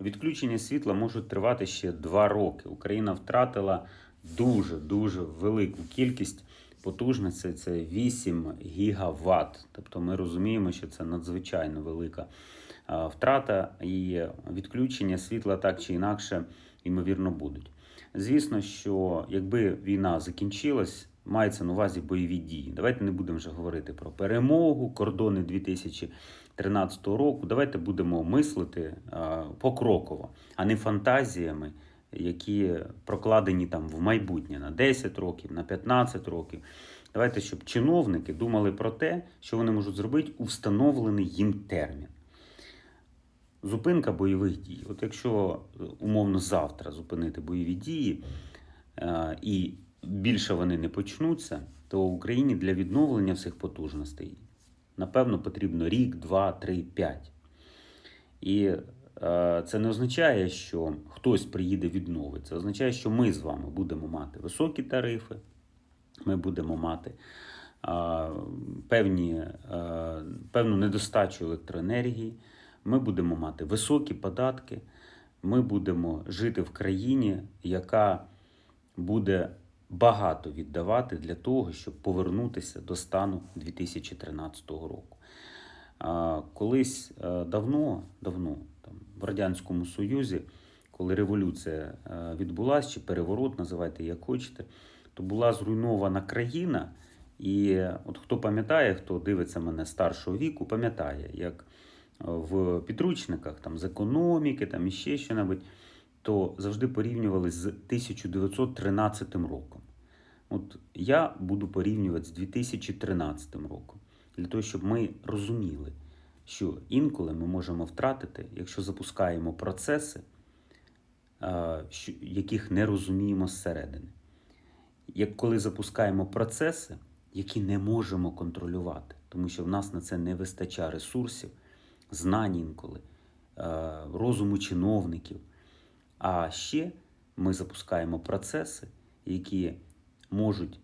Відключення світла можуть тривати ще два роки. Україна втратила дуже дуже велику кількість потужностей. Це 8 гігаватт. Тобто ми розуміємо, що це надзвичайно велика втрата і відключення світла так чи інакше, ймовірно, будуть. Звісно, що якби війна закінчилась, мається на увазі бойові дії. Давайте не будемо вже говорити про перемогу, кордони 2013 року. Давайте будемо мислити покроково, а не фантазіями, які прокладені там в майбутнє на 10 років, на 15 років. Давайте, щоб чиновники думали про те, що вони можуть зробити у встановлений їм термін. Зупинка бойових дій. От якщо е, умовно завтра зупинити бойові дії е, і більше вони не почнуться, то Україні для відновлення всіх потужностей напевно потрібно рік, два, три, п'ять. І е, це не означає, що хтось приїде відновить. Це означає, що ми з вами будемо мати високі тарифи, ми будемо мати певні, е, певну недостачу електроенергії, ми будемо мати високі податки, ми будемо жити в країні, яка буде багато віддавати для того, щоб повернутися до стану 2013 року. Колись е, давно, давно там, в Радянському Союзі, коли революція е, відбулася, чи переворот, називайте як хочете, то була зруйнована країна. І от хто пам'ятає, хто дивиться мене старшого віку, пам'ятає, як в підручниках там, з економіки, там іще що-небудь, то завжди порівнювали з 1913 роком. От я буду порівнювати з 2013 роком, для того, щоб ми розуміли, що інколи ми можемо втратити, якщо запускаємо процеси, яких не розуміємо зсередини. Як коли запускаємо процеси, які не можемо контролювати, тому що в нас на це не вистачає ресурсів, знань інколи, розуму чиновників. А ще ми запускаємо процеси, які можуть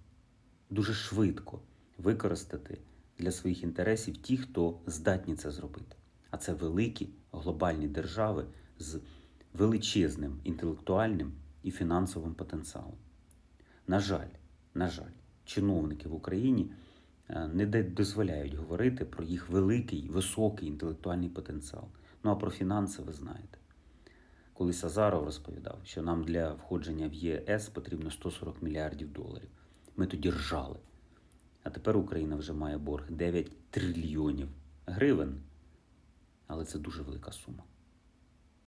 дуже швидко використати для своїх інтересів ті, хто здатні це зробити. А це великі глобальні держави з величезним інтелектуальним і фінансовим потенціалом. На жаль, на жаль, чиновники в Україні е, не дозволяють говорити про їх великий, високий інтелектуальний потенціал. Ну а про фінанси ви знаєте. Колись Азаров розповідав, що нам для входження в ЄС потрібно 140 мільярдів доларів. Ми тоді ржали. А тепер Україна вже має борг 9 трильйонів гривень. Але це дуже велика сума.